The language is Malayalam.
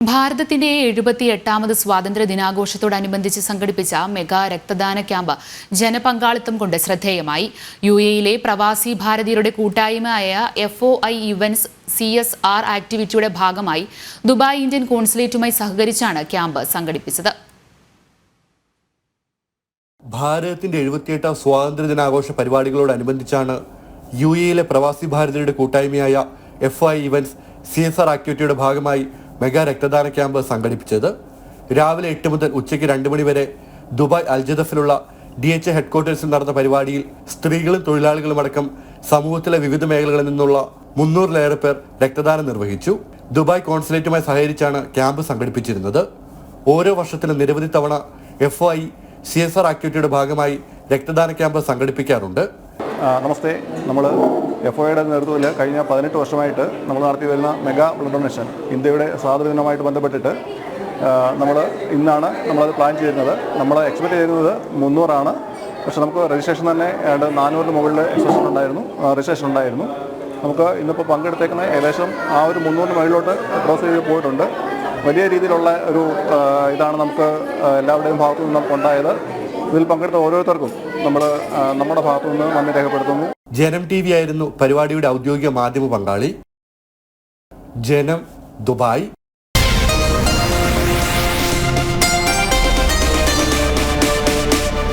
ഭാരതത്തിന്റെ എഴുപത്തി എട്ടാമത് സ്വാതന്ത്ര്യ ദിനാഘോഷത്തോടനുബന്ധിച്ച് സംഘടിപ്പിച്ച മെഗാ രക്തദാന ക്യാമ്പ് ജനപങ്കാളിത്തം കൊണ്ട് ശ്രദ്ധേയമായി. യു എയിലെ പ്രവാസി ഭാരതീയരുടെ കൂട്ടായ്മയായ F O I events C S R ആക്ടിവിറ്റിയുടെ ഭാഗമായി ദുബായ് ഇന്ത്യൻ കോൺസുലേറ്റുമായി സഹകരിച്ചാണ് ക്യാമ്പ് സംഘടിപ്പിച്ചത്. ഭാരതത്തിന്റെ എഴുപത്തിയെട്ടാം സ്വാതന്ത്ര്യ ദിനാഘോഷ പരിപാടികളോടനുബന്ധിച്ചാണ് യു എയിലെ പ്രവാസി ഭാരതീയരുടെ കൂട്ടായ്മയായ F I events C S R ആക്ടിവിറ്റിയുടെ ഭാഗമായി മെഗാ രക്തദാന ക്യാമ്പ് സംഘടിപ്പിച്ചത്. രാവിലെ എട്ട് മുതൽ ഉച്ചയ്ക്ക് രണ്ട് മണി വരെ ദുബായ് അൽജദഫിലുള്ള ഡി എച്ച് ഹെഡ്ക്വാർട്ടേഴ്സിൽ നടന്ന പരിപാടിയിൽ സ്ത്രീകളും തൊഴിലാളികളും അടക്കം സമൂഹത്തിലെ വിവിധ മേഖലകളിൽ നിന്നുള്ള മുന്നൂറിലേറെ പേർ രക്തദാനം നിർവഹിച്ചു. ദുബായ് കോൺസുലേറ്റുമായി സഹകരിച്ചാണ് ക്യാമ്പ് സംഘടിപ്പിച്ചിരുന്നത്. ഓരോ വർഷത്തിലും നിരവധി തവണ F I C S R ആക്ടിവിറ്റിയുടെ ഭാഗമായി രക്തദാന ക്യാമ്പ് സംഘടിപ്പിക്കാറുണ്ട്. നമസ്തേ. നമ്മൾ എഫ് ഒയുടെ നേതൃത്വത്തിൽ കഴിഞ്ഞ പതിനെട്ട് വർഷമായിട്ട് നമ്മൾ നടത്തി വരുന്ന മെഗാ ബ്ലഡ് ഡൊണേഷൻ ഇന്ത്യയുടെ സ്വാതന്ത്ര്യ ദിനവുമായിട്ട് ബന്ധപ്പെട്ടിട്ട് നമ്മൾ ഇന്നാണ് നമ്മളത് പ്ലാൻ ചെയ്യുന്നത്. നമ്മൾ എക്സ്പെക്ട് ചെയ്യുന്നത് മുന്നൂറാണ്. പക്ഷേ നമുക്ക് രജിസ്ട്രേഷൻ തന്നെ ഏതാണ്ട് നാനൂറിന് മുകളിൽ എക്സ്പ്രഷൻ ഉണ്ടായിരുന്നു. രജിസ്ട്രേഷൻ ഉണ്ടായിരുന്നു. നമുക്ക് ഇന്നിപ്പോൾ പങ്കെടുത്തേക്കുന്ന ഏകദേശം ആ ഒരു മുന്നൂറിന് മുകളിലോട്ട് ക്രോസ് ചെയ്ത് പോയിട്ടുണ്ട്. വലിയ രീതിയിലുള്ള ഒരു ഇതാണ് നമുക്ക് എല്ലാവരുടെയും ഭാഗത്തു നിന്ന് നമുക്ക് ഉണ്ടായത്. ഇതിൽ പങ്കെടുത്ത ഓരോരുത്തർക്കും നമ്മൾ നമ്മുടെ ഭാഗത്തു നിന്ന് നന്ദി രേഖപ്പെടുത്തുന്നു. ജനം ടി വി ആയിരുന്നു പരിപാടിയുടെ ഔദ്യോഗിക മാധ്യമ പങ്കാളി. ജനം ദുബായ്.